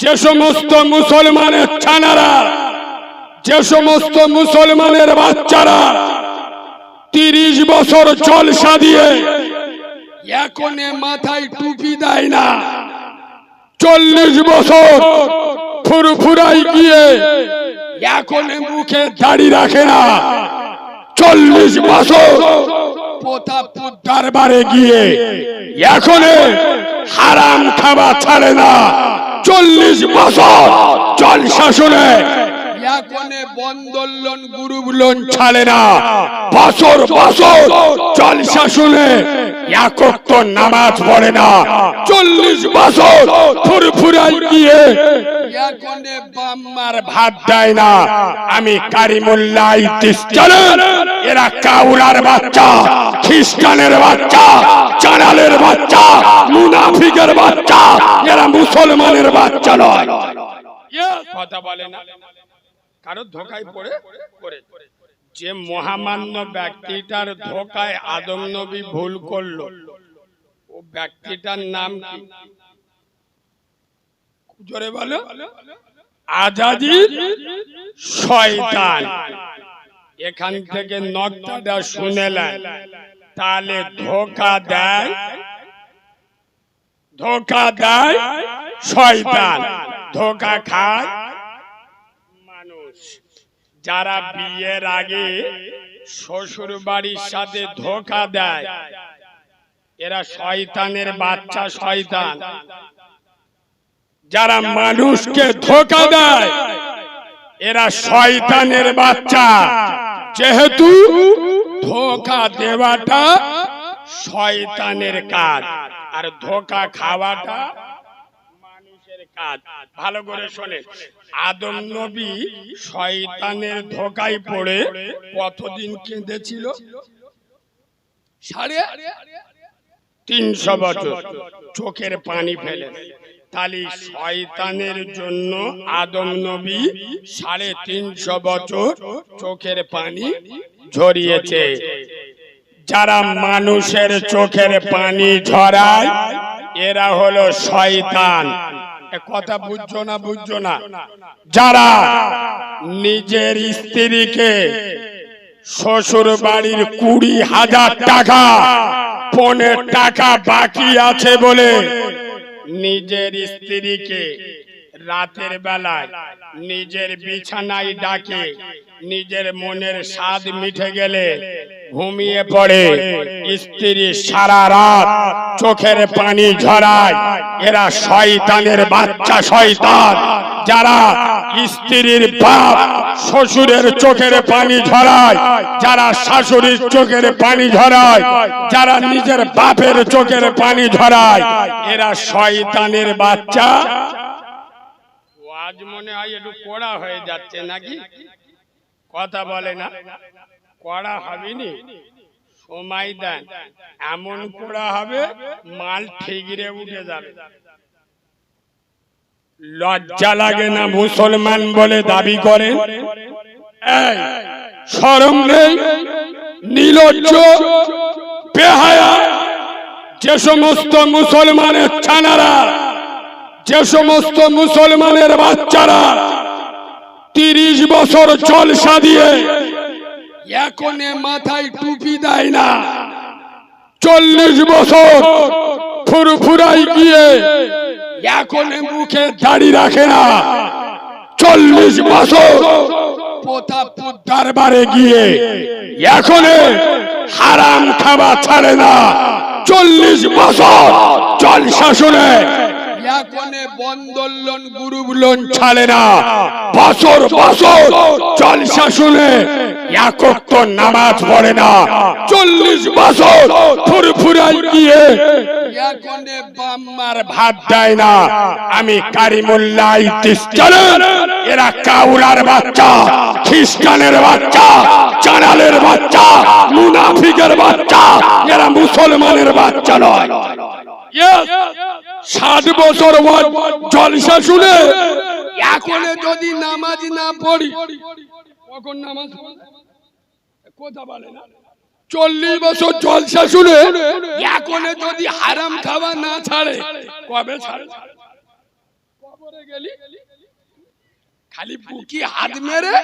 যে সমস্ত মুসলমানের ছানারা, যে সমস্ত মুসলমানের বাচ্চারা তিরিশ বছর জলসা দিয়ে এখনে মাথায় টুপি দেয় না, চল্লিশ বছর ফুরফুরাই গিয়ে এখনে মুখে দাড়ি রাখে না, চল্লিশ বছর প্রতাপপুর দরবারে গিয়ে এখনে হারাম খাবার ছাড়ে না। চল্লিশ বছর জল শাসনে এখনে বন্দোলন গুরুবলন ছাড়ে না। বছর বছর জল শাসনে একক তো নামাজ পড়ে না। চল্লিশ বছর ফুরফুরাই গিয়ে এখনে বাম্মার ভাত দেয় না। আমি কারিমুল্লাহ এরা কাউলার বাচ্চা খ্রিস্টানের বাচ্চা চানালের বাচ্চা মুনাফিকের বাচ্চা এরা মুসলমানের বাচ্চা নয়। কথা বলে না। কারও ধোকায় পড়ে পড়ে যে মহামান্য ব্যক্তিটার ধোকায় আদম নবী ভুল করল। ও ব্যক্তিটার নাম কি? জোরে বলো। আজাদি শয়তান। এখান থেকে নকটাটা শুনেলেন। তাহলে ধোকা দেয় ধোকা দেয় শয়তান। ধোকা খায় যারা বিয়ের আগে শ্বশুর বাড়ির সাথে ধোকা দেয়, এরা শয়তানের বাচ্চা শয়তান। যারা মানুষকে ধোকা দেয়, এরা শয়তানের বাচ্চা। যেহেতু ধোকা দেওয়াটা শয়তানের কাজ, আর ধোকা খাওয়াটা ভালো করে শোনে। আদম নবী শয়তানের ধোকায় পড়ে কতদিন কেঁদেছিল? সাড়ে তিনশো বছর। চোখের পানি ফেলে। তালি শয়তানের জন্য আদম নবী সাড়ে তিনশো বছর চোখের পানি ঝরিয়েছে। যারা মানুষের চোখের পানি ঝরায় এরা হলো শয়তান। কথা বুঝছ না বুঝছ না? যারা নিজের স্ত্রীকে শ্বশুর বাড়ির কুড়ি হাজার টাকা পনেরো টাকা বাকি আছে বলে নিজের স্ত্রীকে রাতের বেলায় নিজের বিছানায় ডাকে, নিজের মনের স্বাদ মিঠে গেলে ঘুমিয়ে পড়ে। স্ত্রী সারা রাত চোখের পানি ঝরায়। এরা শয়তানের বাচ্চা শয়তান। যারা স্ত্রীর বাপ শ্বশুরের চোখের পানি ঝরায়, যারা শাশুড়ির চোখের পানি ঝরায়, যারা নিজের বাপের চোখের পানি ঝরায়, এরা শয়তানের বাচ্চা আজ মনে হয় একটু কড়া হয়ে যাচ্ছে নাকি? কথা বলে না। কড়া হবেনি। সময় দেন। এমন কড়া হবে, মাল ঠিকরে উঠে যাবে। লজ্জা লাগে না মুসলমান বলে দাবি করে? শরম নেই? নিলজ্জ? যে সমস্ত মুসলমানের ছানারা যে সমস্ত মুসলমানের বাচ্চারা তিরিশ বছর জলসা দিয়ে এখনে মাথায় টুপি দেয় না, চল্লিশ বছর ফুরফুরাই গিয়ে এখনে মুখে দাড়ি রাখে না, চল্লিশ বছর প্রতাপপুর দরবারে গিয়ে এখনে হারাম খাবার ছাড়ে না, চল্লিশ বছর জল শাসনে গুরুবলন ছাড়ে না। বছর বছর জল শাসনে একক নামাজ পড়ে না। চল্লিশ বছর ফুরফুরাই গিয়ে এখনে বাম্মার ভাত দেয় না। আমি কারিমুল্লাহ এরা কাউলার বাচ্চা খ্রিস্টানের বাচ্চা চানালের বাচ্চা মুনাফিকের বাচ্চা এরা মুসলমানের বাচ্চা নয়। ষাট বছর জলসা শুনে। এখনে যদি নামাজ না পড়ি, কখন নামাজ? কথা বলে না। চল্লিশ বছর জলসা শুনে, এখনে যদি হারাম খাওয়া না ছাড়ে, কবে ছাড়ে? কবে পরে গেলি? খালি বুকি হাত মেরে,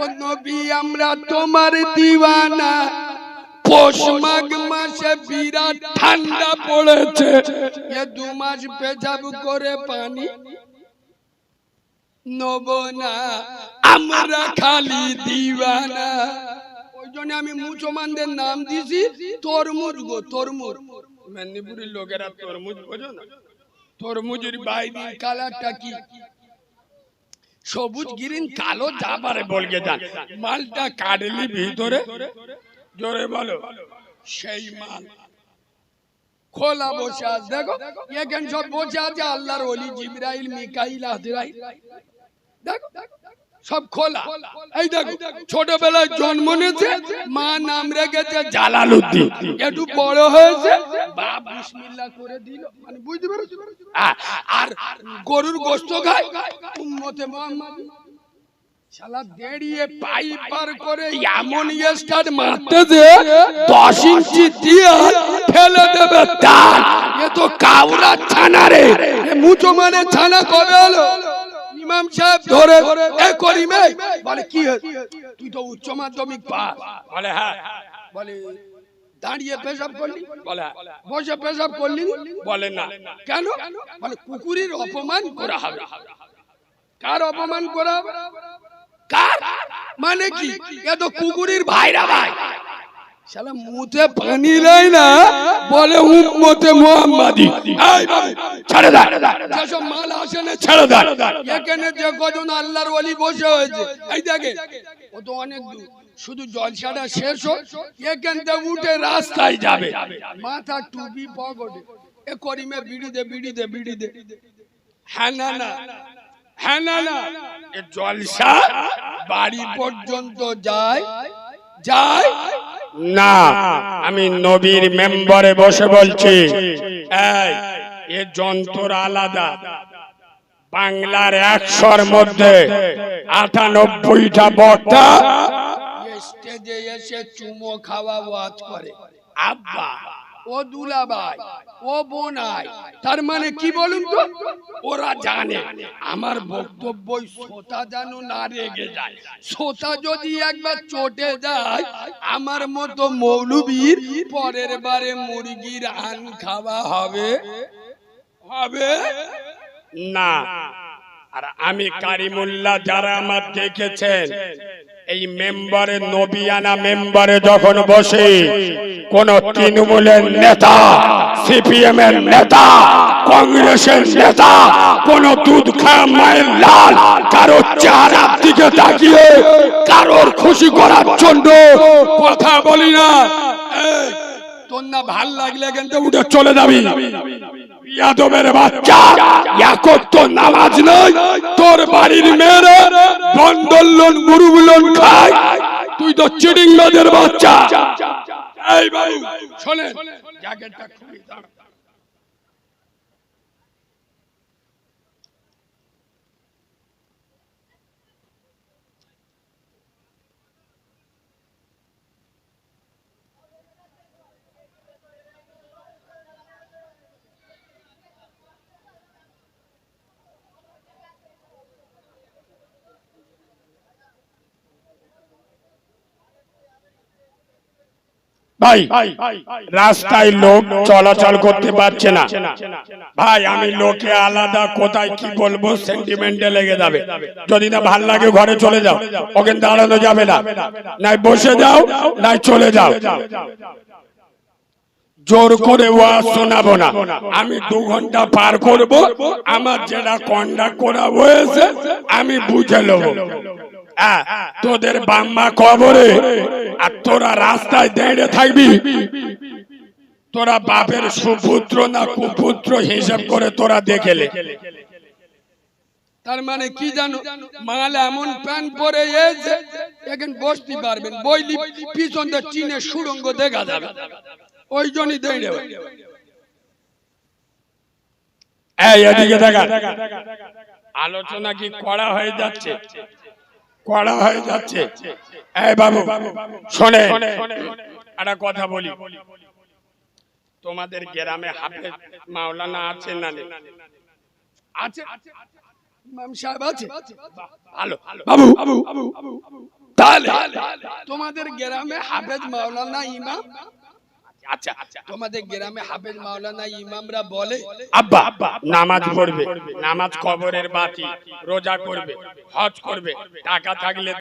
ও নবী, আমরা তোমার দিওয়ানা। মাসে বিরাট ঠান্ডা পড়েছে। পানি না। আমরা খালি আমি মুসলমানদের নাম দিছি তরমুজ গো, তরমুজ। মেদিনীপুরের লোকেরা তরমুজ বোঝো না? তরমুজের বাইরে কালারটা কি? সবুজ, গ্রিন, কালো যাবারে বলকে যান মালটা কাটলি ভিতরে। জোরে বলো। সেই মাল খোলা বসে আছে। দেখো, এখানে সব বসে আছে আল্লাহর অলি জিব্রাইল, মিকাইল, আজরাইল। দেখো, সব খোলা। এই দেখো, ছোটবেলায় জন্ম নিয়েছে, মা নাম রেখেছে জালালউদ্দিন। একটু বড় হয়েছে, বাপ বিসমিল্লাহ করে দিল। মানে বুঝতে পেরেছ? আর গরুর গোস্ত খায় উম্মতে মুহাম্মদ। শালা দেড়িয়ে পাইপ পার করে এমন স্টার্ট মারতে যে দশ ইঞ্চি দিয়ে ফেলে দেবে তার। এ তো কাউরা ছানা রে। মুচো মানে ছানা কবে হলো? ইমাম সাহেব ধরে এ করিমে বলে কি তুই তো উচ্চ মাধ্যমিক পাস। বলে হ্যাঁ। বলে দাঁড়িয়ে পেশাব করলি? হ্যাঁ। বসে পেশাব করলি বলে না। কেন? বলে কুকুরের অপমান করা হবে। কার অপমান করা হবে? কার? মানে কি? এ তো কুকুরের ভাইরা ভাই। শালা মুতে পানি লাই না বলে উম্মতে মুহাম্মাদি। এই ছেড়ে দাও যেসব মাল আসে না ছেড়ে দাও এখানে যে কজন আল্লাহর ওলি বসে হয়েছে এই দেখে। ও তো অনেক দূর। শুধু জলসাটা শেষ হোক এখান থেকে উঠে রাস্তায় যাবে। মাথা টুপি পকেটে। এ করিমে বিড়ি দে বিড়ি দে বিড়ি দে। হ্যাঁ না না। হ্যাঁ না জলসা বাড়ি পর্যন্ত যায়? যায়? না। আমি নবীর মেম্বারে বসে বলছি এ যন্ত্র আলাদা। বাংলার একশোর মধ্যে আটানব্বইটা বক্তা স্টেজে এসে চুমো খাওয়া ওয়াজ করে। আব্বা। ও দুলাভাই ও বোনাই তার মানে কি বলুন তো? ওরা জানে আমার বক্তব্য শ্রোতা যেন না রেগে যায়। শ্রোতা যদি একবার চটে যায় আমার মতো মৌলবীর পরের বারে মুরগির আন খাওয়া হবে? হবে? না। আর আমি কারিমুল্লাহ যারা আমার দেখেছেন এই মেম্বারে নবিয়ানা মেম্বারে যখন বসে কোন তৃণমূলের নেতা সিপিএম এর নেতা কংগ্রেসের নেতা কোন দুধ খাওয়া মায়ের লাল কারও চেহারার দিকে তাকিয়ে কারোর খুশি করার জন্য কথা বলি না। তোর না ভালো লাগলে কিন্তু উঠে চলে যাবি। ইয়াদবের বাচ্চা এখন তো নামাজ নয় তোর বাড়ির মেয়েরা বন্দর লোন মুরুগ লোন খায়। তুই তো চিডিং বাচ্চা। এই বাবু শোনেন জ্যাকেটটা খুবই দাও। ভাই রাস্তায় লোক চলাচল করতে পারছে না। ভাই আমি লোকে আলাদা কোথায় কি বলব সেন্টিমেন্টে লেগে যাবে। যদি না ভালো লাগে ঘরে চলে যাও। ওখানে দাঁড়ানো যাবে না। নাই বসে যাও নাই চলে যাও। জোর করে ওয়াজ শোনাবো না। আমি দু ঘণ্টা পার করব আমার যেটা কন্ডাক্ট করা হয়েছে আমি বুঝে নেব। তোদের বাম্মা কবরে আর তোরা রাস্তায় দাঁড়িয়ে থাকবি। তোরা বাপের সুপুত্র না কুপুত্র হিসাব করে তোরা দেখেলে। তার মানে কি জানো? মাল এমন প্যান্ট পরে এসে এখন বসতে পারবেন। বইলি পিছন দিয়ে চীনের সুরঙ্গ দেখা যাবে। ওই জন্যই দাঁড়িয়ে এই এদিকে দেখা। আলোচনা কি করা হয়ে যাচ্ছে? করা হয়ে যাচ্ছে। এই বাবু শোনে একটা কথা বলি। তোমাদের গ্রামে হাফেজ মাওলানা আছে না আছে। ইমাম সাহেব আছে? ভালো। বাবু তাহলে তোমাদের গ্রামে হাফেজ মাওলানা ইমাম আচ্ছা তোমাদের গ্রামে হাফেজ মাওলানা ইমামরা বলে আব্বা নামাজ পড়বে নামাজ কবরের বাতি রোজা করবে হজ করবে টাকা থাকলে